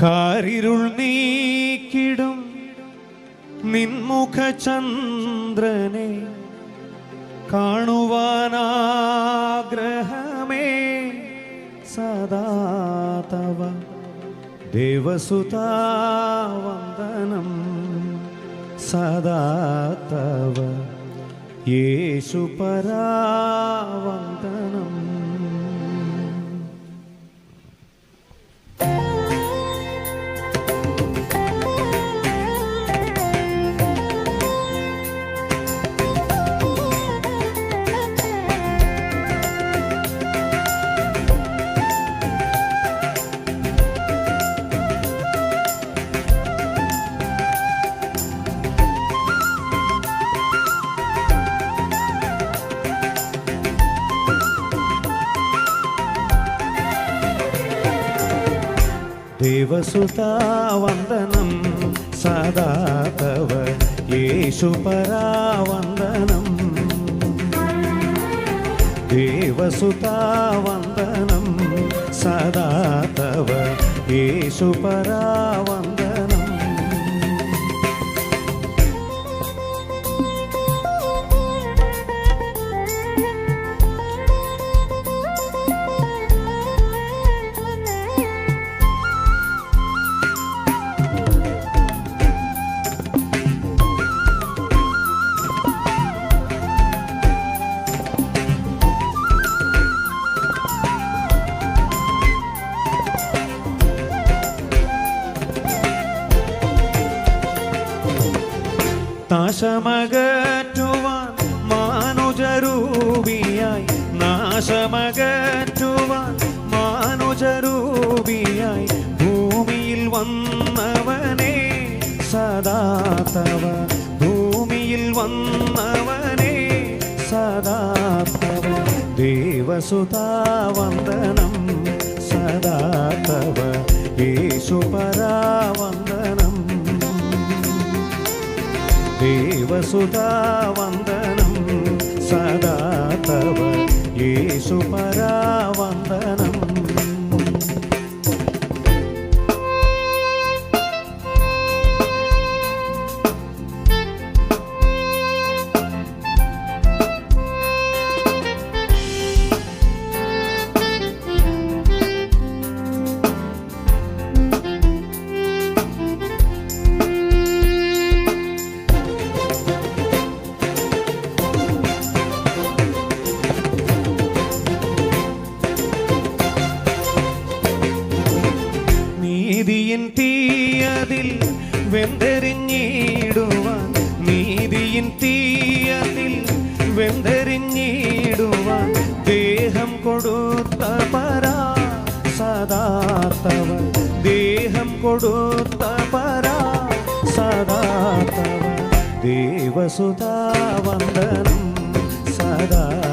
കാരിരുൾ നീക്കിടും നിൻമുഖ ചന്ദ്രനെ കാണുവാനാഗ്രഹമേ സദാ തവ ദേവസുതാവന്ദനം സദാ തവ യേശുപരാവന്ദനം ദേവസുതാവന്ദനം സദാ തവ യേശുപരാവന്ദനം ദേവസുതാവന്ദനം സദാ തവ യേശുപരാവന്ദനം നാശമകറ്റുവാൻ മാനുജരൂപിയായി. നാശമകറ്റുവാൻ മാനുജരൂപിയായി. ഭൂമിയിൽ വന്നവനെ സദാത്തവ ഭൂമിയിൽ വന്നവനെ സദാതവ ദേവസുതാവന്ദനം സദാതവ യേശുപരാവന്ദനം ദേവസുതാവന്ദനം സദാ തവ യേശുപരാവന്ദനം നീതിയിൻ തീയതിൽ വെന്തെറിഞ്ഞിടുവാൻ നീതിയിൻ തീയതിൽ വെന്തെറിഞ്ഞിടുവാൻ ദേഹം കൊടുത്ത പരാ സദാത്തവൻ ദേഹം കൊടുത്ത പരാ സദാത്തവ ദേവസുതാവന്ദനം സദാതവ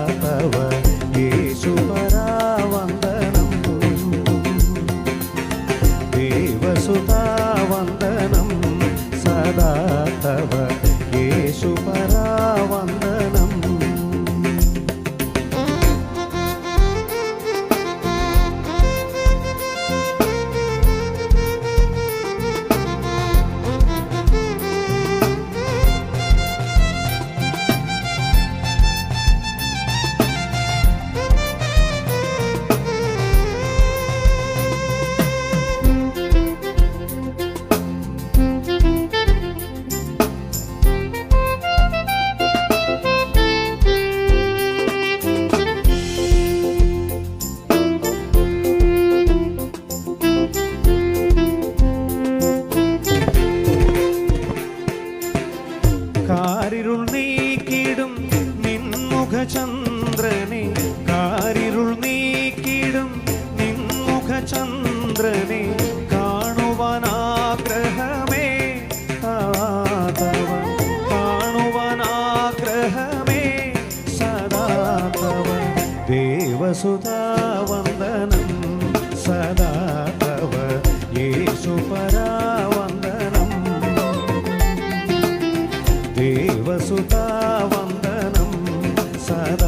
നിൻമുഖചന്ദ്രനെ കാരിരുൾ നീക്കിടും നിൻമുഖചന്ദ്രനെ കാണുവാൻ ആഗ്രഹമേ താതവൻ കാണുവാൻ ആഗ്രഹമേ സദാതവൻ ദേവസുതാവന്ദനം. സദാതവ യേശുപരാവന്ദനം. ദേവസുതാവ passada.